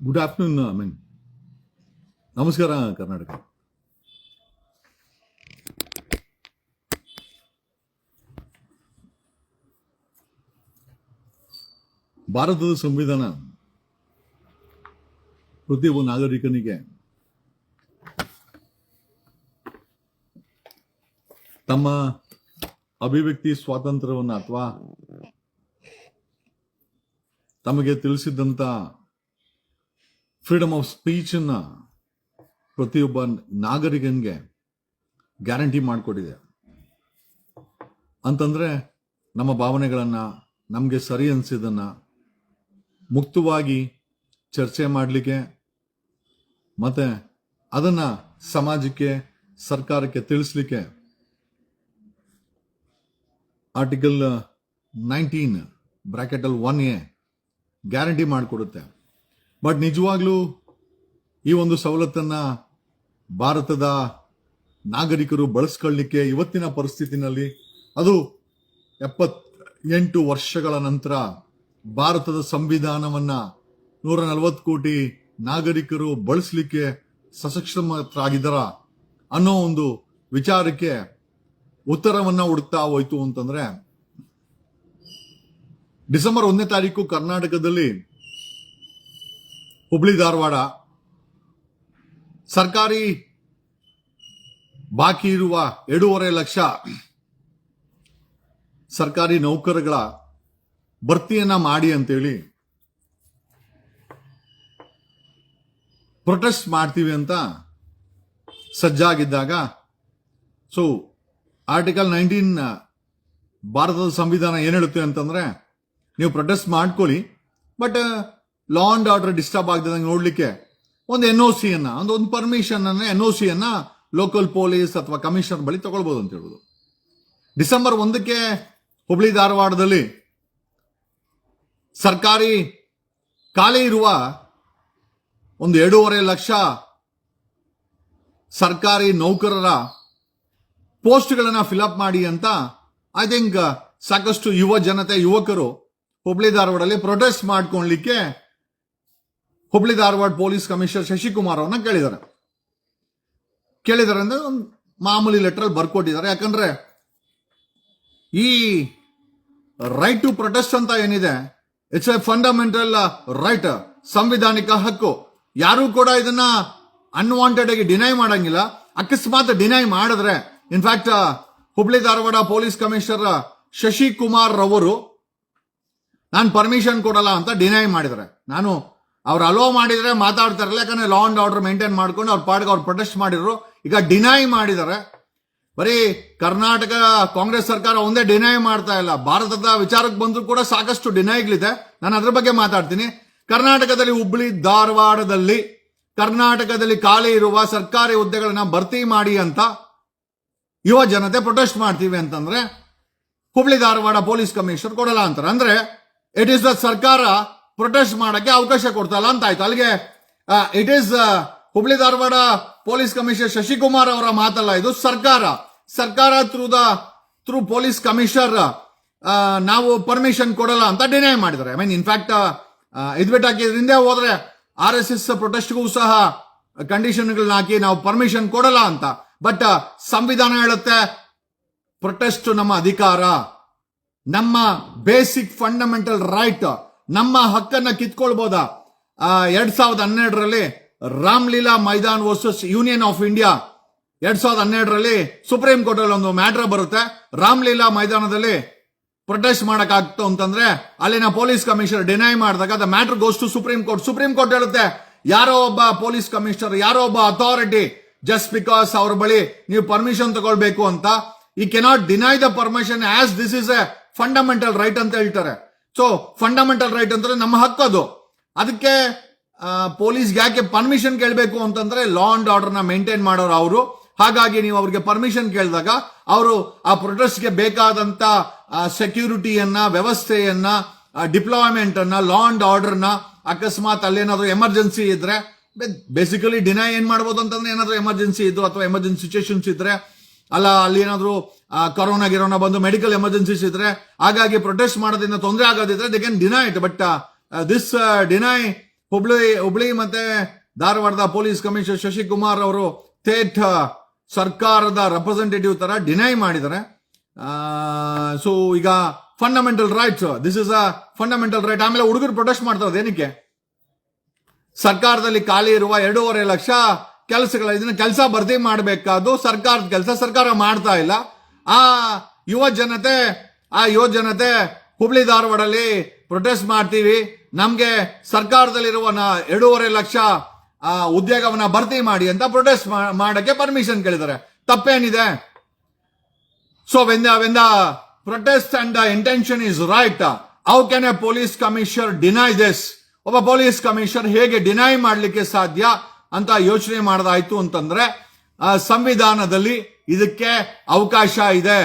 Good afternoon I mean ನಮಸ್ಕಾರ ಕರ್ನಾಟಕ ಭಾರತದ ಸಂವಿಧಾನ ಪ್ರತಿಯೊಬ್ಬ ನಾಗರಿಕನಿಗೆ ತಮ್ಮ ಅಭಿವ್ಯಕ್ತಿ ಸ್ವಾತಂತ್ರ್ಯವನ್ನು ಅಥವಾ ತಮಗೆ ತಿಳಿಸಿದ್ದಂತ ಫ್ರೀಡಮ್ ಆಫ್ ಸ್ಪೀಚ್ ಅನ್ನ ಪ್ರತಿಯೊಬ್ಬ ನಾಗರಿಕನಿಗೆ ಗ್ಯಾರಂಟಿ ಮಾಡಿಕೊಟ್ಟಿದೆ. ಅಂತಂದ್ರೆ ನಮ್ಮ ಭಾವನೆಗಳನ್ನು, ನಮಗೆ ಸರಿ ಅನ್ಸಿದನ್ನ ಮುಕ್ತವಾಗಿ ಚರ್ಚೆ ಮಾಡಲಿಕ್ಕೆ ಮತ್ತೆ ಅದನ್ನ ಸಮಾಜಕ್ಕೆ, ಸರ್ಕಾರಕ್ಕೆ ತಿಳಿಸ್ಲಿಕ್ಕೆ ಆರ್ಟಿಕಲ್ ನೈನ್ಟೀನ್ ಬ್ರ್ಯಾಕೆಟಲ್ ಒನ್ ಎ ಗ್ಯಾರಂಟಿ ಮಾಡಿಕೊಡುತ್ತೆ. ಬಟ್ ನಿಜವಾಗ್ಲೂ ಈ ಒಂದು ಸವಲತ್ತನ್ನು ಭಾರತದ ನಾಗರಿಕರು ಬಳಸ್ಕೊಳ್ಳಿಕ್ಕೆ ಇವತ್ತಿನ ಪರಿಸ್ಥಿತಿನಲ್ಲಿ ಅದು ಎಪ್ಪತ್ತೆಂಟು ವರ್ಷಗಳ ನಂತರ ಭಾರತದ ಸಂವಿಧಾನವನ್ನ ನೂರ ನಲವತ್ತು ಕೋಟಿ ನಾಗರಿಕರು ಬಳಸಲಿಕ್ಕೆ ಸಶಕ್ತರಾಗಿದ್ದಾರ ಅನ್ನೋ ಒಂದು ವಿಚಾರಕ್ಕೆ ಉತ್ತರವನ್ನ ಹುಡುಕ್ತಾ ಹೋಯ್ತು ಅಂತಂದ್ರೆ ಡಿಸೆಂಬರ್ ಒಂದನೇ ತಾರೀಕು ಕರ್ನಾಟಕದಲ್ಲಿ ಹುಬ್ಳಿ ಧಾರವಾಡ ಸರ್ಕಾರಿ ಬಾಕಿ ಇರುವ ಎರಡೂವರೆ ಲಕ್ಷ ಸರ್ಕಾರಿ ನೌಕರಗಳ ಭರ್ತಿಯನ್ನ ಮಾಡಿ ಅಂತೇಳಿ ಪ್ರೊಟೆಸ್ಟ್ ಮಾಡ್ತೀವಿ ಅಂತ ಸಜ್ಜಾಗಿದ್ದಾಗ ಸೊ ಆರ್ಟಿಕಲ್ ನೈನ್ಟೀನ್ ಭಾರತದ ಸಂವಿಧಾನ ಏನು ಹೇಳುತ್ತೆ ಅಂತಂದ್ರೆ, ನೀವು ಪ್ರೊಟೆಸ್ಟ್ ಮಾಡ್ಕೊಳ್ಳಿ but law and order disturb ಆಗದಂಗೆ ನೋಡ್ಲಿಕ್ಕೆ. ಒಂದು ಎನ್ ಒ ಸಿ ಒಂದು ಒಂದು ಪರ್ಮಿಷನ್ ಅನ್ನ N O C local police ಅಥವಾ ಕಮಿಷನರ್ ಬಳಿ ತಗೊಳ್ಬಹುದು ಅಂತ ಹೇಳುದು ಡಿಸೆಂಬರ್ ಒಂದಕ್ಕೆ ಹುಬ್ಳಿ ಧಾರವಾಡದಲ್ಲಿ ಸರ್ಕಾರಿ ಖಾಲಿ ಇರುವ ಒಂದು ಎರಡೂವರೆ ಲಕ್ಷ ಸರ್ಕಾರಿ ನೌಕರರ ಪೋಸ್ಟ್ಗಳನ್ನ ಫಿಲಪ್ ಮಾಡಿ ಅಂತ ಐ ಥಿಂಕ್ ಸಾಕಷ್ಟು ಯುವ ಜನತೆ, ಯುವಕರು ಹುಬ್ಳಿ ಧಾರವಾಡಲ್ಲಿ ಪ್ರೊಟೆಸ್ಟ್ ಮಾಡ್ಕೊಳ್ಲಿಕ್ಕೆ ಹುಬ್ಳಿ ಧಾರವಾಡ ಪೊಲೀಸ್ ಕಮಿಷನರ್ ಶಶಿಕುಮಾರ್ ಅವನ್ನ ಕೇಳಿದ್ದಾರೆ. ಕೇಳಿದ್ದಾರೆ ಅಂದ್ರೆ ಒಂದು ಮಾಮೂಲಿ ಲೆಟರ್ ಬರ್ಕೊಟ್ಟಿದ್ದಾರೆ. ಯಾಕಂದ್ರೆ ಈ ರೈಟ್ ಟು ಪ್ರೊಟೆಸ್ಟ್ ಅಂತ ಏನಿದೆ ಇಟ್ಸ್ ಎ ಫಂಡಮೆಂಟಲ್ ರೈಟ್ ಸಂವಿಧಾನಿಕ ಹಕ್ಕು. ಯಾರು ಕೂಡ ಇದನ್ನ ಅನ್ವಾಂಟೆಡ್ ಆಗಿ ಡಿನೈ ಮಾಡಂಗಿಲ್ಲ. ಅಕಸ್ಮಾತ್ ಡಿನೈ ಮಾಡಿದ್ರೆ in fact Hubli Dharwad police commissioner Shashikumar ಅವರು ನಾನು ಪರ್ಮಿಷನ್ ಕೊಡಲ್ಲ ಅಂತ ಡಿನೈ ಮಾಡಿದ್ದಾರೆ. ನಾನು ಅವ್ರು ಅಲೋ ಮಾಡಿದರೆ ಮಾತಾಡ್ತಾರಲ್ಲ ಯಾಕಂದರೆ ಲಾ ಅಂಡ್ ಆರ್ಡರ್ ಮೇಂಟೈನ್ ಮಾಡ್ಕೊಂಡು ಅವ್ರ ಪಾಡ್ಗೆ ಅವ್ರು ಪ್ರೊಟೆಸ್ಟ್ ಮಾಡಿದ್ರು. ಈಗ ಡಿನೈ ಮಾಡಿದ್ದಾರೆ ಬರೀ ಕರ್ನಾಟಕ ಕಾಂಗ್ರೆಸ್ ಸರ್ಕಾರ ಒಂದೇ ಡಿನೈ ಮಾಡ್ತಾ ಇಲ್ಲ. ಭಾರತದ ವಿಚಾರಕ್ಕೆ ಬಂದರೂ ಕೂಡ ಸಾಕಷ್ಟು ಡಿನೈಗಳಿದೆ ನಾನು ಅದ್ರ ಬಗ್ಗೆ ಮಾತಾಡ್ತೀನಿ. ಕರ್ನಾಟಕದಲ್ಲಿ ಹುಬ್ಳಿ, ಧಾರವಾಡದಲ್ಲಿ, ಕರ್ನಾಟಕದಲ್ಲಿ ಖಾಲಿ ಇರುವ ಸರ್ಕಾರಿ ಹುದ್ದೆಗಳನ್ನ ಭರ್ತಿ ಮಾಡಿ ಅಂತ ಯುವ ಜನತೆ ಪ್ರೊಟೆಸ್ಟ್ ಮಾಡ್ತೀವಿ ಅಂತಂದ್ರೆ, ಹುಬ್ಳಿ, ಧಾರವಾಡ ಪೊಲೀಸ್ ಕಮಿಷನರ್ ಕೊಡಲ್ಲ ಅಂತಾರೆ. ಅಂದ್ರೆ ಇಟ್ ಈಸ್ ದ ಸರ್ಕಾರ ಪ್ರೊಟೆಸ್ಟ್ ಮಾಡಕ್ಕೆ ಅವಕಾಶ ಕೊಡ್ತಲ್ಲ ಅಂತ ಆಯ್ತು. ಅಲ್ಲಿಗೆ it is Hubli Dharwad police commissioner Shashikumar ಅವರ ಮಾತಲ್ಲ ಇದು. ಸರ್ಕಾರ ಸರ್ಕಾರ through the through police commissioner ನಾವು ಪರ್ಮಿಷನ್ ಕೊಡಲ್ಲ ಅಂತ ಡಿನೈ ಮಾಡಿದ್ದಾರೆ. ಐ ಮೀನ್ ಇನ್ಫ್ಯಾಕ್ಟ್ ಇದು ಬಿಟ್ಟು ಹಾಕಿದ್ರಿಂದ ಹೋದ್ರೆ ಆರ್ ಎಸ್ ಎಸ್ ಪ್ರೊಟೆಸ್ಟ್ಗೂ ಸಹ ಕಂಡೀಷನ್ಗಳನ್ನ ಹಾಕಿ ನಾವು ಪರ್ಮಿಷನ್ ಕೊಡಲ್ಲ ಅಂತ. ಬಟ್ ಸಂವಿಧಾನ ಹೇಳುತ್ತೆ ಪ್ರೊಟೆಸ್ಟ್ ನಮ್ಮ ಅಧಿಕಾರ, ನಮ್ಮ ಬೇಸಿಕ್ ಫಂಡಮೆಂಟಲ್ ರೈಟ್ ನಮ್ಮ ಹಕ್ಕನ್ನ ಕಿತ್ಕೊಳ್ಬೋದಾ? ಎರಡ್ ಸಾವಿರದ ಹನ್ನೆರಡರಲ್ಲಿ Ramlila Maidan versus Union of India ಎರಡ್ ಸಾವಿರದ ಹನ್ನೆರಡರಲ್ಲಿ ಸುಪ್ರೀಂ ಕೋರ್ಟ್ ಅಲ್ಲಿ ಒಂದು ಮ್ಯಾಟ್ರ್ ಬರುತ್ತೆ. ರಾಮ್ಲೀಲಾ ಮೈದಾನದಲ್ಲಿ ಪ್ರೊಟೆಸ್ಟ್ ಮಾಡಕ್ ಆಗ್ತು ಅಂತಂದ್ರೆ ಅಲ್ಲಿನ ಪೊಲೀಸ್ ಕಮಿಷನರ್ ಡಿನೈ ಮಾಡಿದಾಗ the matter goes to supreme court supreme court ಹೇಳುತ್ತೆ, ಯಾರೋ ಒಬ್ಬ ಪೊಲೀಸ್ ಕಮಿಷನರ್ ಯಾರೋ ಒಬ್ಬ ಅಥಾರಿಟಿ ಜಸ್ಟ್ ಬಿಕಾಸ್ ಅವ್ರ ಬಳಿ ನೀವು ಪರ್ಮಿಷನ್ ತಗೊಳ್ಬೇಕು ಅಂತ ಈ cannot deny the permission as this is a fundamental right ಅಂತ ಹೇಳ್ತಾರೆ. ಸೊ ಫಂಡಮೆಂಟಲ್ ರೈಟ್ ಅಂದ್ರೆ ನಮ್ಮ ಹಕ್ಕು ಅದು. ಅದಕ್ಕೆ ಪೊಲೀಸ್ ಯಾಕೆ ಪರ್ಮಿಷನ್ ಕೇಳಬೇಕು ಅಂತಂದ್ರೆ ಲಾ ಅಂಡ್ ಆರ್ಡರ್ನ ಮೇಂಟೈನ್ ಮಾಡೋರು ಅವರು. ಹಾಗಾಗಿ ನೀವು ಅವ್ರಿಗೆ ಪರ್ಮಿಷನ್ ಕೇಳಿದಾಗ ಅವರು ಆ ಪ್ರೊಟೆಸ್ಟ್ಗೆ ಬೇಕಾದಂತ ಸೆಕ್ಯೂರಿಟಿಯನ್ನ ವ್ಯವಸ್ಥೆಯನ್ನ ಡಿಪ್ಲಾಯ್ಮೆಂಟ್ ಅನ್ನ ಲಾ ಅಂಡ್ ಆರ್ಡರ್ನ ಅಕಸ್ಮಾತ್ ಅಲ್ಲೇನಾದ್ರೂ ಎಮರ್ಜೆನ್ಸಿ ಇದ್ರೆ ಬೇಸಿಕಲಿ ಡಿನೈ ಏನ್ ಮಾಡ್ಬೋದು ಅಂತಂದ್ರೆ ಏನಾದ್ರೂ ಎಮರ್ಜೆನ್ಸಿ ಇದ್ದು ಅಥವಾ ಎಮರ್ಜೆನ್ಸಿ ಸಿಚುಯೇಷನ್ಸ್ ಇದ್ರೆ ಅಲ್ಲ, ಅಲ್ಲಿ ಏನಾದ್ರು ಕರೋನಾ ಗಿರೋನಾ ಬಂದು ಮೆಡಿಕಲ್ ಎಮರ್ಜೆನ್ಸೀಸ್ ಇದ್ರೆ, ಹಾಗಾಗಿ ಪ್ರೊಟೆಸ್ಟ್ ಮಾಡೋದ್ರಿಂದ ತೊಂದರೆ ಆಗೋದಿದ್ರೆ they can deny it but this deny Hubli Hubli ಮತ್ತೆ ಧಾರವಾಡದ ಪೊಲೀಸ್ ಕಮಿಷನರ್ ಶಶಿಕುಮಾರ್ ಅವರು ಥೇಟ್ ಸರ್ಕಾರದ ರೆಪ್ರೆಸೆಂಟೇಟಿವ್ ತರ ಡಿನೈ ಮಾಡಿದ್ದಾರೆ. ಸೊ ಈಗ fundamental rights this is a fundamental right ಆಮೇಲೆ ಹುಡುಗರು ಪ್ರೊಟೆಸ್ಟ್ ಮಾಡ್ತಾರೆ ಏನಕ್ಕೆ? ಸರ್ಕಾರದಲ್ಲಿ ಖಾಲಿ ಇರುವ ಎರಡೂವರೆ ಲಕ್ಷ ಕೆಲಸಗಳ ಇದನ್ನ ಕೆಲಸ ಭರ್ತಿ ಮಾಡಬೇಕಾದ್ದು ಸರ್ಕಾರದ ಕೆಲಸ, ಸರ್ಕಾರ ಮಾಡ್ತಾ ಇಲ್ಲ. ಆ ಯುವ ಜನತೆ, ಆ ಯುವ ಜನತೆ ಹುಬ್ಳಿ ಧಾರವಾಡಲ್ಲಿ ಪ್ರೊಟೆಸ್ಟ್ ಮಾಡ್ತೀವಿ. ನಮ್ಗೆ ಸರ್ಕಾರದಲ್ಲಿರುವ ನ- ಎರಡೂವರೆ ಲಕ್ಷ ಉದ್ಯೋಗವನ್ನ ಭರ್ತಿ ಮಾಡಿ ಅಂತ ಪ್ರೊಟೆಸ್ಟ್ ಮಾಡಕ್ಕೆ ಪರ್ಮಿಷನ್ ಕೇಳಿದ್ದಾರೆ. ತಪ್ಪೇನಿದೆ? So when when the protest and the intention is right how can a police commissioner deny this ಒಬ್ಬ ಪೊಲೀಸ್ ಕಮಿಷನರ್ ಹೇಗೆ ಡಿನೈ ಮಾಡಲಿಕ್ಕೆ ಸಾಧ್ಯ? ಅಂತ ಯೋಚನೆ ಮಾಡದಾಯ್ತು ಅಂತಂದ್ರೆ ಸಂವಿಧಾನದಲ್ಲಿ ಇದಕ್ಕೆ ಅವಕಾಶ ಇದೆ.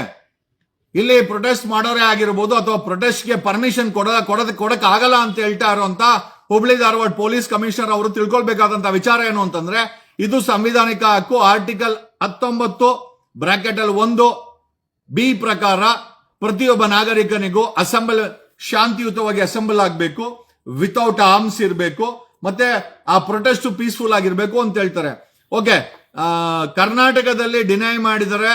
ಇಲ್ಲಿ ಪ್ರೊಟೆಸ್ಟ್ ಮಾಡೋರೇ ಆಗಿರ್ಬೋದು ಅಥವಾ ಪ್ರೊಟೆಸ್ಟ್ಗೆ ಪರ್ಮಿಷನ್ ಕೊಡ ಕೊಡದ ಕೊಡಕ್ ಆಗಲ್ಲ ಅಂತ ಹೇಳ್ತಾ ಇರುವಂತ ಹುಬ್ಳಿ ಧಾರವಾಡ ಪೊಲೀಸ್ ಕಮಿಷನರ್ ಅವರು ತಿಳ್ಕೊಳ್ಬೇಕಾದಂತ ವಿಚಾರ ಏನು ಅಂತಂದ್ರೆ, ಇದು ಸಂವಿಧಾನಿಕ ಹಕ್ಕು ಆರ್ಟಿಕಲ್ ಹತ್ತೊಂಬತ್ತು ಬ್ರಾಕೆಟ್ ಅಲ್ಲಿ ಒಂದು ಬಿ ಪ್ರಕಾರ ಪ್ರತಿಯೊಬ್ಬ ನಾಗರಿಕನಿಗೂ ಅಸೆಂಬಲ್ ಶಾಂತಿಯುತವಾಗಿ ಅಸೆಂಬಲ್ ಆಗಬೇಕು ವಿತೌಟ್ ಆರ್ಮ್ಸ್ ಇರಬೇಕು ಮತ್ತೆ ಆ ಪ್ರೊಟೆಸ್ಟ್ ಪೀಸ್ಫುಲ್ ಆಗಿರ್ಬೇಕು ಅಂತ ಹೇಳ್ತಾರೆ. ಓಕೆ ಕರ್ನಾಟಕದಲ್ಲಿ ಡಿನೈ ಮಾಡಿದರೆ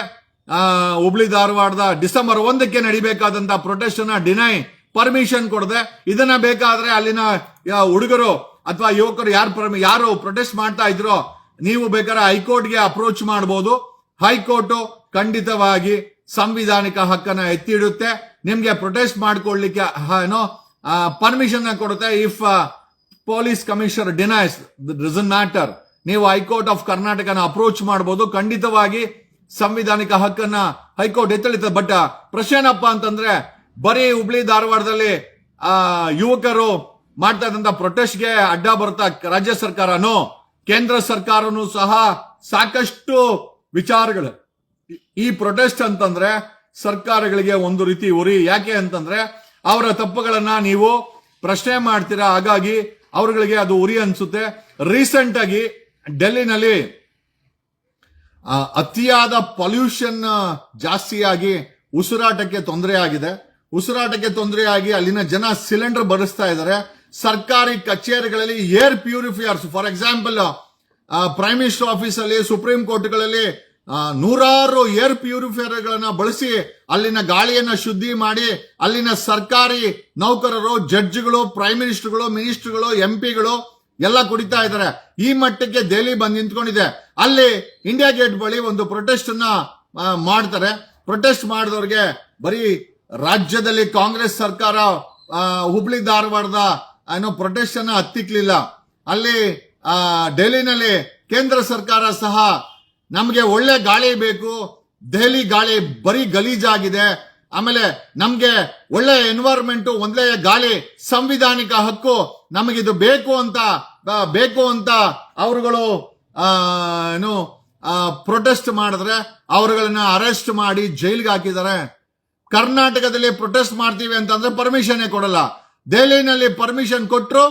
ಹುಬ್ಳಿ ಧಾರವಾಡದ ಡಿಸೆಂಬರ್ ಒಂದಕ್ಕೆ ನಡಿಬೇಕಾದಂತ ಪ್ರೊಟೆಸ್ಟ್ ಅನ್ನ ಡಿನೈ ಪರ್ಮಿಷನ್ ಕೊಡದೆ. ಇದನ್ನ ಬೇಕಾದ್ರೆ ಅಲ್ಲಿನ ಹುಡುಗರು ಅಥವಾ ಯುವಕರು ಯಾರು ಯಾರು ಪ್ರೊಟೆಸ್ಟ್ ಮಾಡ್ತಾ ಇದ್ರೋ ನೀವು ಬೇಕಾದ್ರೆ ಹೈಕೋರ್ಟ್ಗೆ ಅಪ್ರೋಚ್ ಮಾಡಬಹುದು ಹೈಕೋರ್ಟ್ ಖಂಡಿತವಾಗಿ ಸಂವಿಧಾನಿಕ ಹಕ್ಕನ್ನ ಎತ್ತಿ ಇಡುತ್ತೆ ನಿಮ್ಗೆ ಪ್ರೊಟೆಸ್ಟ್ ಮಾಡ್ಕೊಳ್ಳಿಕ್ಕೆ ಹ- ಏನೋ ಪರ್ಮಿಷನ್ ಕೊಡುತ್ತೆ. If police commissioner denies doesn't matter. ನೀವು ಹೈಕೋರ್ಟ್ ಆಫ್ ಕರ್ನಾಟಕನ ಅಪ್ರೋಚ್ ಮಾಡಬಹುದು ಖಂಡಿತವಾಗಿ ಸಂವಿಧಾನಿಕ ಹಕ್ಕನ್ನ ಹೈಕೋರ್ಟ್ ಎತ್ತಳಿತದೆ. ಬಟ್ ಪ್ರಶ್ನೆ ಏನಪ್ಪ ಅಂತಂದ್ರೆ, ಬರೀ ಹುಬ್ಳಿ ಧಾರವಾಡದಲ್ಲಿ, ಆ, ಯುವಕರು ಮಾಡ್ತಾ ಇದ್ದಂತ ಪ್ರೊಟೆಸ್ಟ್ಗೆ ಅಡ್ಡ ಬರ್ತಾ ರಾಜ್ಯ ಸರ್ಕಾರನೂ, ಕೇಂದ್ರ ಸರ್ಕಾರನು ಸಹ ಸಾಕಷ್ಟು ವಿಚಾರಗಳು. ಈ ಪ್ರೊಟೆಸ್ಟ್ ಅಂತಂದ್ರೆ ಸರ್ಕಾರಗಳಿಗೆ ಒಂದು ರೀತಿ ಉರಿ. ಯಾಕೆ ಅಂತಂದ್ರೆ, ಅವರ ತಪ್ಪುಗಳನ್ನ ನೀವು ಪ್ರಶ್ನೆ ಮಾಡ್ತೀರಾ? ಹಾಗಾಗಿ ಅವರುಗಳಿಗೆ ಅದು ಉರಿ ಅನ್ಸುತ್ತೆ. ರೀಸೆಂಟ್ ಆಗಿ ಡೆಲ್ಲಿನಲ್ಲಿ ಅತಿಯಾದ ಪೊಲ್ಯೂಷನ್ ಜಾಸ್ತಿಯಾಗಿ ಉಸಿರಾಟಕ್ಕೆ ತೊಂದರೆ ಆಗಿದೆ. ಉಸಿರಾಟಕ್ಕೆ ತೊಂದರೆಯಾಗಿ ಅಲ್ಲಿನ ಜನ ಸಿಲಿಂಡರ್ ಬರೆಸ್ತಾ ಇದ್ದಾರೆ. ಸರ್ಕಾರಿ ಕಚೇರಿಗಳಲ್ಲಿ air purifiers for example prime minister office ಅಲ್ಲಿ ಸುಪ್ರೀಂ ಕೋರ್ಟ್ಗಳಲ್ಲಿ ನೂರಾರು ಏರ್ ಪ್ಯೂರಿಫೈಯರ್ಗಳನ್ನು ಬಳಸಿ ಅಲ್ಲಿನ ಗಾಳಿಯನ್ನ ಶುದ್ಧಿ ಮಾಡಿ, ಅಲ್ಲಿನ ಸರ್ಕಾರಿ ನೌಕರರು, ಜಡ್ಜ್ಗಳು, ಪ್ರೈಮ್ ಮಿನಿಸ್ಟರ್ಗಳು ಮಿನಿಸ್ಟರ್ಗಳು ಎಂಪಿಗಳು ಎಲ್ಲ ಕುಡಿತಾ ಇದ್ದಾರೆ. ಈ ಮಟ್ಟಕ್ಕೆ ದೆಹಲಿ ಬಂದು ನಿಂತ್ಕೊಂಡಿದೆ. ಅಲ್ಲಿ ಇಂಡಿಯಾ ಗೇಟ್ ಬಳಿ ಒಂದು ಪ್ರೊಟೆಸ್ಟ್ ಅನ್ನ ಮಾಡ್ತಾರೆ. ಪ್ರೊಟೆಸ್ಟ್ ಮಾಡಿದವ್ರಿಗೆ ಬರೀ ರಾಜ್ಯದಲ್ಲಿ ಕಾಂಗ್ರೆಸ್ ಸರ್ಕಾರ ಹುಬ್ಳಿ ಧಾರವಾಡದ ಏನೋ ಪ್ರೊಟೆಸ್ಟ್ ಅನ್ನ ಹತ್ತಿಕ್ಲಿಲ್ಲ. ಅಲ್ಲಿ ಡೆಲ್ಲಿನಲ್ಲಿ ಕೇಂದ್ರ ಸರ್ಕಾರ ಸಹ ನಮಗೆ ಒಳ್ಳೆ ಗಾಳಿ ಬೇಕು, ದೆಹಲಿ ಗಾಳಿ ಬರೀ ಗಲೀಜಾಗಿದೆ. ಆಮೇಲೆ ನಮ್ಗೆ ಒಳ್ಳೆ ಎನ್ವೈರ್ಮೆಂಟ್ ಒಂದೇ ಗಾಳಿ, ಸಂವಿಧಾನಿಕ ಹಕ್ಕು ನಮಗಿದು ಬೇಕು ಅಂತ ಬೇಕು ಅಂತ ಅವರುಗಳು ಏನು ಪ್ರೊಟೆಸ್ಟ್ ಮಾಡಿದ್ರೆ ಅವರುಗಳನ್ನ ಅರೆಸ್ಟ್ ಮಾಡಿ ಜೈಲ್ಗೆ ಹಾಕಿದ್ದಾರೆ. ಕರ್ನಾಟಕದಲ್ಲಿ ಪ್ರೊಟೆಸ್ಟ್ ಮಾಡ್ತೀವಿ ಅಂತಂದ್ರೆ ಪರ್ಮಿಷನ್ ಕೊಡಲ್ಲ. ದೆಹಲಿನಲ್ಲಿ ಪರ್ಮಿಷನ್ ಕೊಟ್ಟರು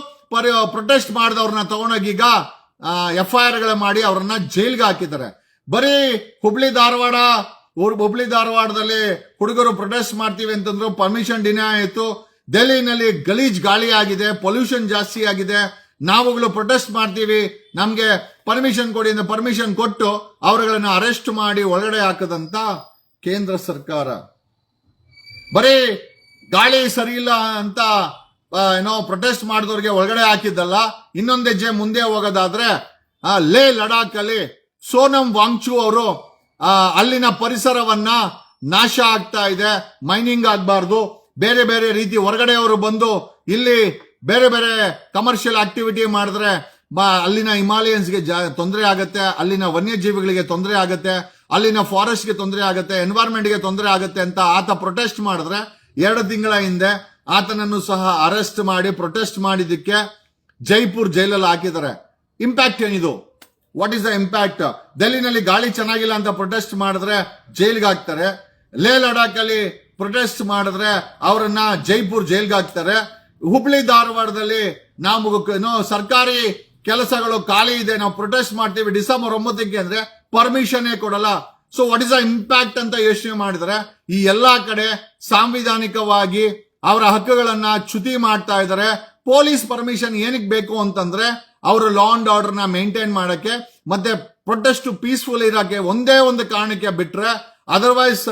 ಪ್ರೊಟೆಸ್ಟ್ ಮಾಡಿದವ್ರನ್ನ ತಗೊಂಡೋಗಿ ಈಗ ಎಫ್ ಐ ಆರ್ಗಳ ಮಾಡಿ ಅವ್ರನ್ನ ಜೈಲ್ಗೆ ಹಾಕಿದ್ದಾರೆ. ಬರೀ ಹುಬ್ಳಿ ಧಾರವಾಡ, ಊರ್ ಹುಬ್ಳಿ ಧಾರವಾಡದಲ್ಲಿ ಹುಡುಗರು ಪ್ರೊಟೆಸ್ಟ್ ಮಾಡ್ತೀವಿ ಅಂತಂದ್ರು ಪರ್ಮಿಷನ್ ಡಿನೇ ಆಯಿತು. ದೆಹಲಿನಲ್ಲಿ ಗಲೀಜ್ ಗಾಳಿ ಆಗಿದೆ ಪೊಲ್ಯೂಷನ್ ಜಾಸ್ತಿ ಆಗಿದೆ. ನಾವುಗಳು ಪ್ರೊಟೆಸ್ಟ್ ಮಾಡ್ತೀವಿ, ನಮಗೆ ಪರ್ಮಿಷನ್ ಕೊಡಿ ಅಂತ ಪರ್ಮಿಷನ್ ಕೊಟ್ಟು ಅವರುಗಳನ್ನು ಅರೆಸ್ಟ್ ಮಾಡಿ ಒಳಗಡೆ ಹಾಕದಂತ ಕೇಂದ್ರ ಸರ್ಕಾರ. ಬರೀ ಗಾಳಿ ಸರಿ ಇಲ್ಲ ಅಂತ ಏನೋ ಪ್ರೊಟೆಸ್ಟ್ ಮಾಡಿದವ್ರಿಗೆ ಒಳಗಡೆ ಹಾಕಿದ್ದಲ್ಲ, ಇನ್ನೊಂದು ಹೆಜ್ಜೆ ಮುಂದೆ ಹೋಗೋದಾದ್ರೆ ಲೇ ಲಡಾಖ್ ಅಲ್ಲಿ ಸೋನಂ ವಾಂಗ್ಚು ಅವರು ಅಲ್ಲಿನ ಪರಿಸರವನ್ನ ನಾಶ ಆಗ್ತಾ ಇದೆ, ಮೈನಿಂಗ್ ಆಗಬಾರ್ದು. ಬೇರೆ ಬೇರೆ ರೀತಿ ಹೊರಗಡೆಯವರು ಬಂದು ಇಲ್ಲಿ ಬೇರೆ ಬೇರೆ ಕಮರ್ಷಿಯಲ್ ಆಕ್ಟಿವಿಟಿ ಮಾಡಿದ್ರೆ ಅಲ್ಲಿನ ಹಿಮಾಲಯನ್ಸ್ಗೆ ತೊಂದರೆ ಆಗುತ್ತೆ, ಅಲ್ಲಿನ ವನ್ಯಜೀವಿಗಳಿಗೆ ತೊಂದರೆ ಆಗುತ್ತೆ, ಅಲ್ಲಿನ ಫಾರೆಸ್ಟ್ಗೆ ತೊಂದರೆ ಆಗುತ್ತೆ ಎನ್ವೈರ್ಮೆಂಟ್ಗೆ ತೊಂದರೆ ಆಗುತ್ತೆ ಅಂತ ಆತ ಪ್ರೊಟೆಸ್ಟ್ ಮಾಡಿದ್ರೆ, ಎರಡು ತಿಂಗಳ ಹಿಂದೆ ಆತನನ್ನು ಸಹ ಅರೆಸ್ಟ್ ಮಾಡಿ ಪ್ರೊಟೆಸ್ಟ್ ಮಾಡಿದ್ದಕ್ಕೆ ಜೈಪುರ್ ಜೈಲಲ್ಲಿ ಹಾಕಿದ್ದಾರೆ. ಇಂಪ್ಯಾಕ್ಟ್ ಏನಿದು? ವಾಟ್ ಇಸ್ ದ ಇಂಪ್ಯಾಕ್ಟ್ ಡೆಲ್ಲಿನಲ್ಲಿ ಗಾಳಿ ಚೆನ್ನಾಗಿಲ್ಲ ಅಂತ ಪ್ರೊಟೆಸ್ಟ್ ಮಾಡಿದ್ರೆ ಜೈಲ್ಗೆ ಹಾಕ್ತಾರೆ. ಲೇ ಲಡಾಖ್ ಅಲ್ಲಿ ಪ್ರೊಟೆಸ್ಟ್ ಮಾಡಿದ್ರೆ ಅವರನ್ನ ಜೈಪುರ್ ಜೈಲ್ಗೆ ಹಾಕ್ತಾರೆ. ಹುಬ್ಳಿ ಧಾರವಾಡದಲ್ಲಿ ನಾವು ಸರ್ಕಾರಿ ಕೆಲಸಗಳು ಖಾಲಿ ಇದೆ, ನಾವು ಪ್ರೊಟೆಸ್ಟ್ ಮಾಡ್ತೀವಿ ಡಿಸೆಂಬರ್ ಒಂಬತ್ತಕ್ಕೆ ಅಂದ್ರೆ ಪರ್ಮಿಷನ್ ಕೊಡಲ್ಲ. So what is a impact ಅಂತ ಯೋಚನೆ ಮಾಡಿದ್ರೆ ಈ ಎಲ್ಲಾ ಕಡೆ ಸಾಂವಿಧಾನಿಕವಾಗಿ ಅವರ ಹಕ್ಕುಗಳನ್ನ ಚ್ಯುತಿ ಮಾಡ್ತಾ ಇದ್ದಾರೆ. ಪೊಲೀಸ್ ಪರ್ಮಿಷನ್ ಏನಕ್ಕೆ ಬೇಕು ಅಂತಂದ್ರೆ ಅವರು ಲಾ ಅಂಡ್ ಆರ್ಡರ್ನ ಮೇಂಟೈನ್ ಮಾಡಕ್ಕೆ, ಮತ್ತೆ ಪ್ರೊಟೆಸ್ಟ್ ಪೀಸ್ಫುಲ್ ಇರಕ್ಕೆ ಒಂದೇ ಒಂದು ಕಾರಣಕ್ಕೆ ಬಿಟ್ರೆ otherwise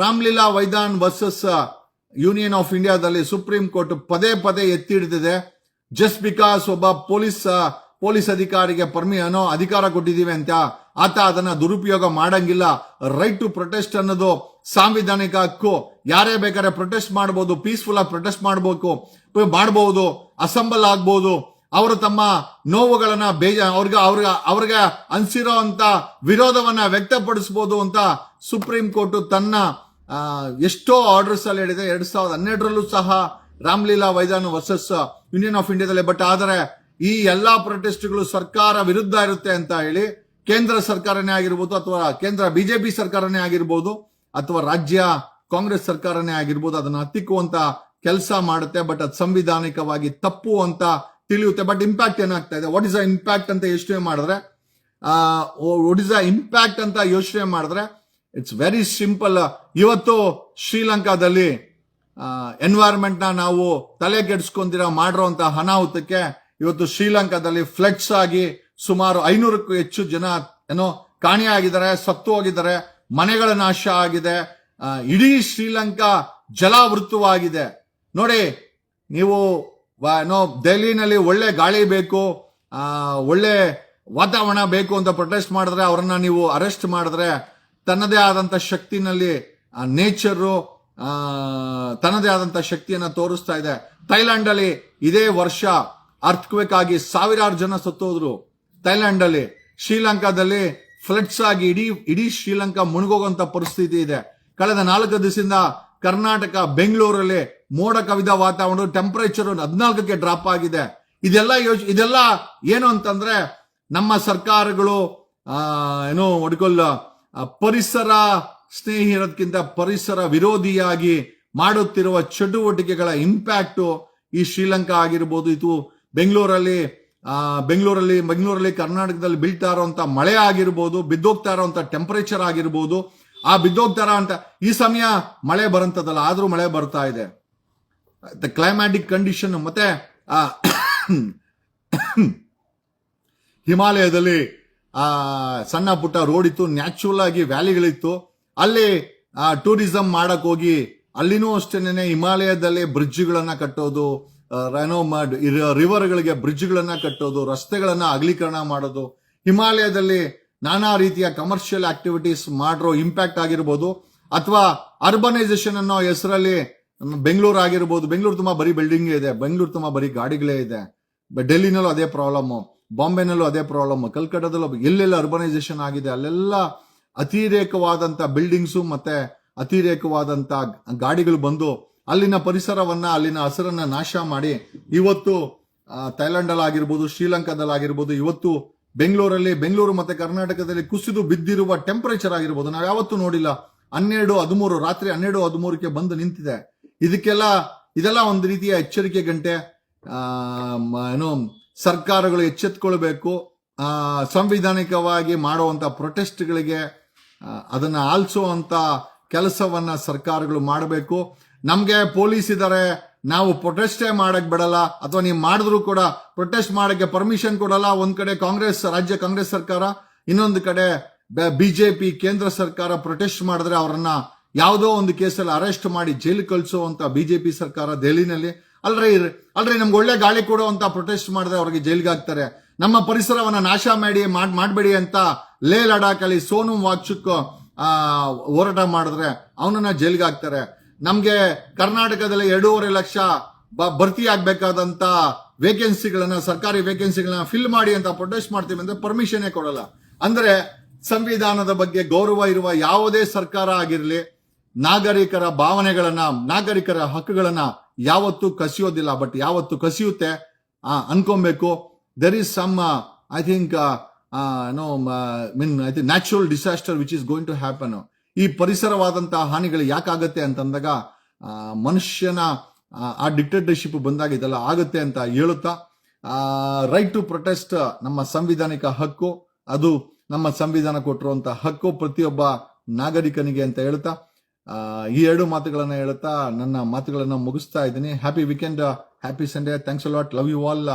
Ramlila Maidan versus union of ಇಂಡಿಯಾದಲ್ಲಿ ಸುಪ್ರೀಂ ಕೋರ್ಟ್ ಪದೇ ಪದೇ ಎತ್ತಿ ಹಿಡಿದಿದೆ ಜಸ್ಟ್ ಬಿಕಾಸ್ ಒಬ್ಬ ಪೊಲೀಸ್ ಪೊಲೀಸ್ ಅಧಿಕಾರಿಗೆ ಪರ್ಮಿ ಅನ್ನೋ ಅಧಿಕಾರ ಕೊಟ್ಟಿದ್ದೀವಿ ಅಂತ ಆತ ಅದನ್ನ ದುರುಪಯೋಗ ಮಾಡಂಗಿಲ್ಲ. ರೈಟ್ ಟು ಪ್ರೊಟೆಸ್ಟ್ ಅನ್ನೋದು ಸಾಂವಿಧಾನಿಕ ಹಕ್ಕು. ಯಾರೇ ಬೇಕಾದ್ರೆ ಪ್ರೊಟೆಸ್ಟ್ ಮಾಡಬಹುದು ಪೀಸ್ಫುಲ್ ಆಗಿ ಪ್ರೊಟೆಸ್ಟ್ ಮಾಡಬೇಕು ಮಾಡಬಹುದು ಅಸೆಂಬಲ್ ಆಗ್ಬಹುದು ಅವರು ತಮ್ಮ ನೋವುಗಳನ್ನ ಬೇಜ, ಅವ್ರಿಗೆ ಅವ್ರಿಗೆ ಅವ್ರಿಗೆ ಅನ್ಸಿರೋ ಅಂತ ವಿರೋಧವನ್ನ ವ್ಯಕ್ತಪಡಿಸಬಹುದು ಅಂತ ಸುಪ್ರೀಂ ಕೋರ್ಟ್ ತನ್ನ ಎಷ್ಟೋ ಆರ್ಡರ್ಸ್ ಅಲ್ಲಿ ಹೇಳಿದೆ. ಎರಡ್ ಸಾವಿರದ ಹನ್ನೆರಡರಲ್ಲೂ ಸಹ Ramlila Maidan versus union of ಇಂಡಿಯಾದಲ್ಲಿ, ಬಟ್ ಆದರೆ ಈ ಎಲ್ಲಾ ಪ್ರೊಟೆಸ್ಟ್ಗಳು ಸರ್ಕಾರ ವಿರುದ್ಧ ಇರುತ್ತೆ ಅಂತ ಹೇಳಿ ಕೇಂದ್ರ ಸರ್ಕಾರನೇ ಆಗಿರ್ಬೋದು ಅಥವಾ ಕೇಂದ್ರ ಬಿಜೆಪಿ ಸರ್ಕಾರನೇ ಆಗಿರ್ಬೋದು ಅಥವಾ ರಾಜ್ಯ ಕಾಂಗ್ರೆಸ್ ಸರ್ಕಾರನೇ ಆಗಿರ್ಬೋದು, ಅದನ್ನ ಹತ್ತಿಕ್ಕುವಂತ ಕೆಲಸ ಮಾಡುತ್ತೆ, ಬಟ್ ಅದು ಸಂವಿಧಾನಿಕವಾಗಿ ತಪ್ಪು ಅಂತ ತಿಳಿಯುತ್ತೆ ಬಟ್ ಇಂಪ್ಯಾಕ್ಟ್ ಏನಾಗ್ತಾ ಇದೆ? ವಾಟ್ ಇಸ್ ಅ ಇಂಪ್ಯಾಕ್ಟ್ ಅಂತ ಯೋಚನೆ ಮಾಡಿದ್ರೆ ವಾಟ್ ಇಸ್ ಅ ಇಂಪ್ಯಾಕ್ಟ್ ಅಂತ ಯೋಚನೆ ಮಾಡಿದ್ರೆ ಇಟ್ಸ್ ವೆರಿ ಸಿಂಪಲ್ ಇವತ್ತು ಶ್ರೀಲಂಕಾದಲ್ಲಿ ಎನ್ವೈರನ್ಮೆಂಟ್ನ ನಾವು ತಲೆ ಕೆಡಿಸ್ಕೊಂದಿರೋ ಅಂತ ಅನಾಹುತಕ್ಕೆ ಇವತ್ತು ಶ್ರೀಲಂಕಾದಲ್ಲಿ ಫ್ಲಡ್ಸ್ ಆಗಿ ಸುಮಾರು ಐನೂರಕ್ಕೂ ಹೆಚ್ಚು ಜನ ಏನೋ ಕಾಣೆಯಾಗಿದ್ದಾರೆ ಸತ್ತು ಹೋಗಿದ್ದಾರೆ, ಮನೆಗಳ ನಾಶ ಆಗಿದೆ ಇಡೀ ಶ್ರೀಲಂಕಾ ಜಲಾವೃತವಾಗಿದೆ. ನೋಡಿ, ನೀವು ಏನೋ ದೆಹಲಿನಲ್ಲಿ ಒಳ್ಳೆ ಗಾಳಿ ಬೇಕು ಒಳ್ಳೆ ವಾತಾವರಣ ಬೇಕು ಅಂತ ಪ್ರೊಟೆಸ್ಟ್ ಮಾಡಿದ್ರೆ ಅವರನ್ನ ನೀವು ಅರೆಸ್ಟ್ ಮಾಡಿದ್ರೆ ತನ್ನದೇ ಆದಂತ ಶಕ್ತಿನಲ್ಲಿ ನೇಚರು ತನ್ನದೇ ಆದಂತ ಶಕ್ತಿಯನ್ನ ತೋರಿಸ್ತಾ ಇದೆ. ಥೈಲ್ಯಾಂಡ್ ಅಲ್ಲಿ ಇದೇ ವರ್ಷ ಅರ್ಥಕ್ವೇಕ್ ಆಗಿ ಸಾವಿರಾರು ಜನ ಸತ್ತೋದ್ರು. ಥೈಲ್ಯಾಂಡ್ ಅಲ್ಲಿ ಶ್ರೀಲಂಕಾದಲ್ಲಿ ಫ್ಲಡ್ಸ್ ಆಗಿ ಇಡೀ ಇಡೀ ಶ್ರೀಲಂಕಾ ಮುಳುಗೋಗುವಂತ ಪರಿಸ್ಥಿತಿ ಇದೆ. ಕಳೆದ ನಾಲ್ಕು ದಿವಸದಿಂದ ಕರ್ನಾಟಕ, ಬೆಂಗಳೂರಲ್ಲಿ ಮೋಡ ಕವಿದ ವಾತಾವರಣ ಟೆಂಪರೇಚರ್ ಹದಿನಾಲ್ಕಕ್ಕೆ ಡ್ರಾಪ್ ಆಗಿದೆ. ಇದೆಲ್ಲ ಯೋಚ ಇದೆಲ್ಲ ಏನು ಅಂತಂದ್ರೆ ನಮ್ಮ ಸರ್ಕಾರಗಳು ಏನು ಒಡ್ಕೊಲ್ಲ ಪರಿಸರ ಸ್ನೇಹಿ ಇರೋದಕ್ಕಿಂತ ಪರಿಸರ ವಿರೋಧಿಯಾಗಿ ಮಾಡುತ್ತಿರುವ ಚಟುವಟಿಕೆಗಳ ಇಂಪ್ಯಾಕ್ಟ್ ಈ ಶ್ರೀಲಂಕಾ ಆಗಿರ್ಬೋದು, ಇದು ಬೆಂಗಳೂರಲ್ಲಿ ಬೆಂಗಳೂರಲ್ಲಿ ಬೆಂಗಳೂರಲ್ಲಿ ಕರ್ನಾಟಕದಲ್ಲಿ ಬೀಳ್ತಾ ಇರೋಂಥ ಮಳೆ ಆಗಿರ್ಬೋದು, ಬಿದ್ದೋಗ್ತಾ ಇರೋಂಥ ಟೆಂಪರೇಚರ್ ಆಗಿರ್ಬೋದು, ಆ ಬಿದ್ದೋಗ್ತಾರ ಅಂತ ಈ ಸಮಯ ಮಳೆ ಬರಂತದಲ್ಲ ಆದರೂ ಮಳೆ ಬರ್ತಾ ಇದೆ. ದ ಕ್ಲೈಮ್ಯಾಟಿಕ್ ಕಂಡೀಷನ್ ಮತ್ತೆ ಹಿಮಾಲಯದಲ್ಲಿ, ಆ, ಸಣ್ಣ ಪುಟ್ಟ ರೋಡ್ ಇತ್ತು ನ್ಯಾಚುರಲ್ ಆಗಿ ವ್ಯಾಲಿಗಳಿತ್ತು ಅಲ್ಲಿ ಟೂರಿಸಂ ಮಾಡಕ್ ಹೋಗಿ, ಅಲ್ಲಿನೂ ಅಷ್ಟೇನೆ ಹಿಮಾಲಯದಲ್ಲಿ ಬ್ರಿಡ್ಜ್ಗಳನ್ನ ಕಟ್ಟೋದು ರೆನೋ ಮಾಡಿ ರಿವರ್ಗಳಿಗೆ ಬ್ರಿಡ್ಜ್ಗಳನ್ನ ಕಟ್ಟೋದು, ರಸ್ತೆಗಳನ್ನ ಅಗಲೀಕರಣ ಮಾಡೋದು. ಹಿಮಾಲಯದಲ್ಲಿ ನಾನಾ ರೀತಿಯ ಕಮರ್ಷಿಯಲ್ ಆಕ್ಟಿವಿಟೀಸ್ ಮಾಡಿರೋ ಇಂಪ್ಯಾಕ್ಟ್ ಆಗಿರ್ಬೋದು. ಅಥವಾ ಅರ್ಬನೈಸೇಷನ್ ಅನ್ನೋ ಹೆಸರಲ್ಲಿ ಬೆಂಗಳೂರು ಆಗಿರ್ಬೋದು, ಬೆಂಗಳೂರು ತುಂಬಾ ಬರೀ ಬಿಲ್ಡಿಂಗ್ ಇದೆ, ಬೆಂಗಳೂರು ತುಂಬಾ ಬರೀ ಗಾಡಿಗಳೇ ಇದೆ ಡೆಲ್ಲಿನಲ್ಲೂ ಅದೇ ಪ್ರಾಬ್ಲಮ್ ಬಾಂಬೆನಲ್ಲೂ ಅದೇ ಪ್ರಾಬ್ಲಮ್ ಕಲ್ಕಟ್ಟದಲ್ಲೂ ಎಲ್ಲೆಲ್ಲ ಅರ್ಬನೈಸೇಷನ್ ಆಗಿದೆ, ಅಲ್ಲೆಲ್ಲ ಅತಿರೇಕವಾದಂಥ ಬಿಲ್ಡಿಂಗ್ಸು ಮತ್ತೆ ಅತಿರೇಕವಾದಂಥ ಗಾಡಿಗಳು ಬಂದು ಅಲ್ಲಿನ ಪರಿಸರವನ್ನ, ಅಲ್ಲಿನ ಹಸಿರನ್ನ ನಾಶ ಮಾಡಿ ಇವತ್ತು ಥೈಲ್ಯಾಂಡಲ್ಲಾಗಿರ್ಬೋದು ಶ್ರೀಲಂಕಾದಲ್ಲಿ ಆಗಿರ್ಬೋದು, ಇವತ್ತು ಬೆಂಗಳೂರಲ್ಲಿ, ಬೆಂಗಳೂರು ಮತ್ತೆ ಕರ್ನಾಟಕದಲ್ಲಿ ಕುಸಿದು ಬಿದ್ದಿರುವ ಟೆಂಪರೇಚರ್ ಆಗಿರ್ಬೋದು, ನಾವು ಯಾವತ್ತೂ ನೋಡಿಲ್ಲ. ಹನ್ನೆರಡು ಹದಿಮೂರು, ರಾತ್ರಿ ಹನ್ನೆರಡು ಹದಿಮೂರಕ್ಕೆ ಬಂದು ನಿಂತಿದೆ. ಇದಕ್ಕೆಲ್ಲ, ಇದೆಲ್ಲ ಒಂದು ರೀತಿಯ ಎಚ್ಚರಿಕೆ ಗಂಟೆ. ಏನು, ಸರ್ಕಾರಗಳು ಎಚ್ಚೆತ್ಕೊಳ್ಬೇಕು. ಸಂವಿಧಾನಿಕವಾಗಿ ಮಾಡುವಂತ ಪ್ರೊಟೆಸ್ಟ್ಗಳಿಗೆ ಅದನ್ನು ಕೆಲಸವನ್ನು ಕೆಲಸವನ್ನ ಸರ್ಕಾರಗಳು ಮಾಡಬೇಕು. ನಮಗೆ ಪೊಲೀಸ್ ಇದ್ದಾರೆ ನಾವು ಪ್ರೊಟೆಸ್ಟೇ ಮಾಡಕ್ ಬಿಡಲ್ಲ, ಅಥವಾ ನೀವು ಮಾಡಿದ್ರು ಕೂಡ ಪ್ರೊಟೆಸ್ಟ್ ಮಾಡಕ್ಕೆ ಪರ್ಮಿಷನ್ ಕೊಡಲ್ಲ. ಒಂದ್ ಕಡೆ ಕಾಂಗ್ರೆಸ್, ರಾಜ್ಯ ಕಾಂಗ್ರೆಸ್ ಸರ್ಕಾರ, ಇನ್ನೊಂದು ಕಡೆ ಬಿಜೆಪಿ ಕೇಂದ್ರ ಸರ್ಕಾರ ಪ್ರೊಟೆಸ್ಟ್ ಮಾಡಿದ್ರೆ ಅವರನ್ನ ಯಾವುದೋ ಒಂದು ಕೇಸಲ್ಲಿ ಅರೆಸ್ಟ್ ಮಾಡಿ ಜೈಲು ಕಳಿಸುವಂತ ಬಿಜೆಪಿ ಸರ್ಕಾರ ದೆಹಲಿನಲ್ಲಿ, ಅಲ್ರಿ ಅಲ್ರಿ, ನಮ್ಗೆ ಒಳ್ಳೆ ಗಾಳಿ ಕೊಡುವಂತ ಪ್ರೊಟೆಸ್ಟ್ ಮಾಡಿದ್ರೆ ಅವ್ರಿಗೆ ಜೈಲ್ಗೆ ಹಾಕ್ತಾರೆ. ನಮ್ಮ ಪರಿಸರವನ್ನ ನಾಶ ಮಾಡಿ, ಮಾಡ್- ಮಾಡ್ಬೇಡಿ ಅಂತ ಲೇ ಲಡಾಖಲ್ಲಿ ಸೋನು ವಾಕ್ಷಕ್ ಹೋರಾಟ ಮಾಡಿದ್ರೆ ಅವನನ್ನ ಜೈಲ್ಗೆ ಹಾಕ್ತಾರೆ. ನಮ್ಗೆ ಕರ್ನಾಟಕದಲ್ಲಿ ಎರಡೂವರೆ ಲಕ್ಷ ಭರ್ತಿ ಆಗ್ಬೇಕಾದಂತ ವೇಕೆನ್ಸಿಗಳನ್ನ ಸರ್ಕಾರಿ ವೇಕೆನ್ಸಿಗಳನ್ನ ಫಿಲ್ ಮಾಡಿ ಅಂತ ಪ್ರೊಟೆಸ್ಟ್ ಮಾಡ್ತೀವಿ ಅಂದ್ರೆ ಪರ್ಮಿಷನ್ ಕೊಡಲ್ಲ. ಅಂದ್ರೆ ಸಂವಿಧಾನದ ಬಗ್ಗೆ ಗೌರವ ಇರುವ ಯಾವುದೇ ಸರ್ಕಾರ ಆಗಿರಲಿ ನಾಗರಿಕರ ಭಾವನೆಗಳನ್ನ ನಾಗರಿಕರ ಹಕ್ಕುಗಳನ್ನ ಯಾವತ್ತೂ ಕಸಿಯೋದಿಲ್ಲ. ಬಟ್ ಯಾವತ್ತು ಕಸಿಯುತ್ತೆ? ಅನ್ಕೊಬೇಕು. There is some I think no mean I think natural disaster which is going to happen ಈ ಪರಿಸರವಾದಂತಹ ಹಾನಿಗಳು ಯಾಕಾಗತ್ತೆ ಅಂತಂದಾಗ ಮನುಷ್ಯನ ಆ, ಡಿಕ್ಟೇಟರ್ಶಿಪ್ ಬಂದಾಗ ಇದೆಲ್ಲ ಆಗುತ್ತೆ ಅಂತ ಹೇಳುತ್ತಾ ರೈಟ್ ಟು ಪ್ರೊಟೆಸ್ಟ್ ನಮ್ಮ ಸಂವಿಧಾನಿಕ ಹಕ್ಕು ಅದು ನಮ್ಮ ಸಂವಿಧಾನ ಕೊಟ್ಟಿರುವಂತಹ ಹಕ್ಕು ಪ್ರತಿಯೊಬ್ಬ ನಾಗರಿಕನಿಗೆ ಅಂತ ಹೇಳ್ತಾ ಈ ಎರಡು ಮಾತುಗಳನ್ನು ಹೇಳುತ್ತಾ ನನ್ನ ಮಾತುಗಳನ್ನು ಮುಗಿಸ್ತಾ ಇದ್ದೀನಿ. Happy weekend happy Sunday thanks a lot love you all